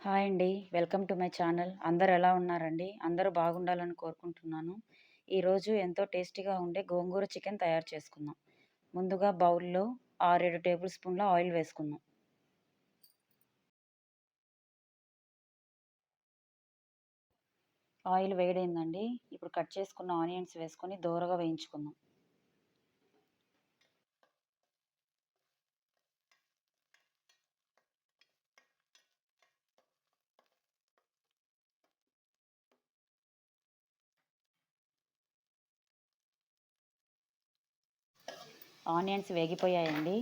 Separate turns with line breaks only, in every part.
Hi అండి. Welcome to my channel. అందరు ఎలా ఉన్నారండి? అందరూ బాగుండాలని కోరుకుంటున్నాను. ఈరోజు ఎంతో టేస్టీగా ఉండే గోంగూర చికెన్ తయారు చేసుకుందాం. ముందుగా బౌల్లో ఆరేడు టేబుల్ స్పూన్ల ఆయిల్ వేసుకుందాం. ఆయిల్ వేడైందండి. ఇప్పుడు కట్ చేసుకున్న ఆనియన్స్ వేసుకొని దోరగా వేయించుకుందాం. ఆనియన్స్ వేగిపోయాయండి.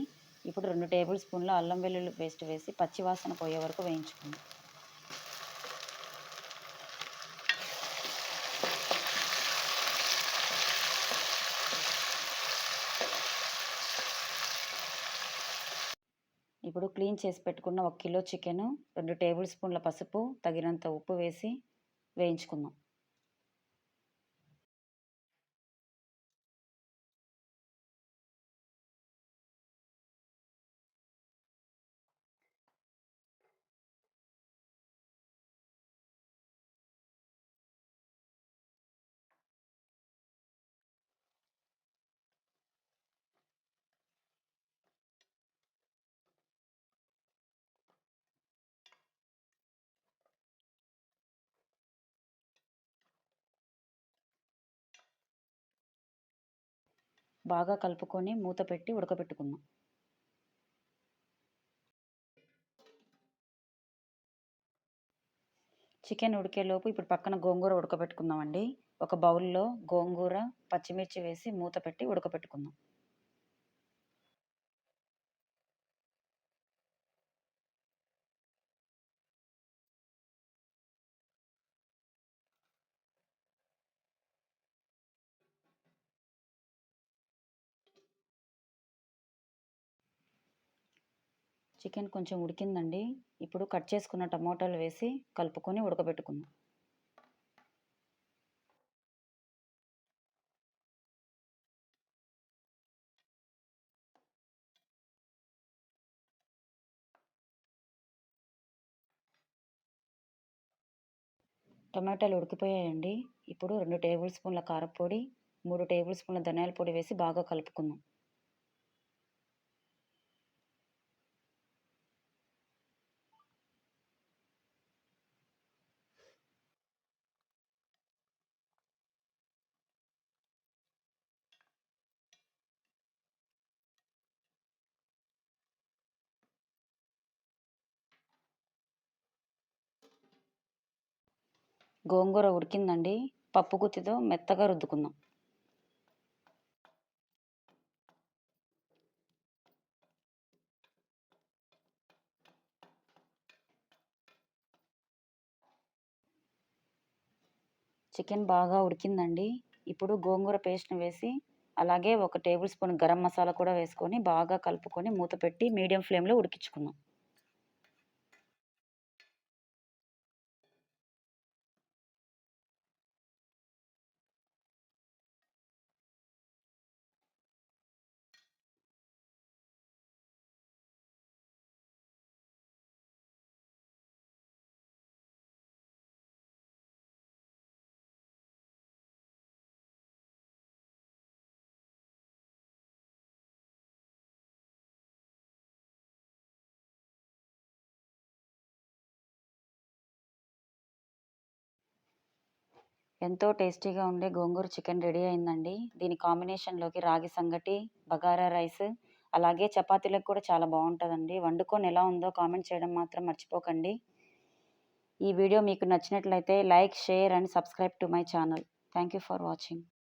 ఇప్పుడు రెండు టేబుల్ స్పూన్ల అల్లం వెల్లుల్లి పేస్ట్ వేసి పచ్చివాసన పోయే వరకు వేయించుకుందాం ఇప్పుడు క్లీన్ చేసి పెట్టుకున్న ఒక కిలో చికెను రెండు టేబుల్ స్పూన్ల పసుపు తగినంత ఉప్పు వేసి వేయించుకుందాం. బాగా కలుపుకొని మూత పెట్టి ఉడకబెట్టుకుందాం చికెన్ ఉడికేలోపు ఇప్పుడు పక్కన గోంగూర ఉడకబెట్టుకుందామండి. ఒక బౌల్లో గోంగూర పచ్చిమిర్చి వేసి మూత పెట్టి ఉడకబెట్టుకుందాం. చికెన్ కొంచెం ఉడికిందండి. ఇప్పుడు కట్ చేసుకున్న టమోటాలు వేసి కలుపుకొని ఉడకబెట్టుకుందాం. టమాటాలు ఉడికిపోయాయండి. ఇప్పుడు రెండు టేబుల్ స్పూన్ల కారపొడి మూడు టేబుల్ స్పూన్ల ధనియాల పొడి వేసి బాగా కలుపుకుందాం. గోంగూర ఉడికిందండి. పప్పు గుత్తితో మెత్తగా రుద్దుకుందాం. చికెన్ బాగా ఉడికిందండి. ఇప్పుడు గోంగూర పేస్ట్ని వేసి అలాగే ఒక టేబుల్ స్పూన్ గరం మసాలా కూడా వేసుకొని బాగా కలుపుకొని మూత పెట్టి మీడియం ఫ్లేమ్లో ఉడికించుకుందాం. ఎంతో టేస్టీగా ఉండే గోంగూర చికెన్ రెడీ అయిందండి. దీని కాంబినేషన్లోకి రాగి సంగటి బగారా రైస్ అలాగే చపాతీలకు కూడా చాలా బాగుంటుందండి. వండుకొని ఎలా ఉందో కామెంట్ చేయడం మాత్రం మర్చిపోకండి. ఈ వీడియో మీకు నచ్చినట్లయితే like share and subscribe to my channel. Thank you for watching.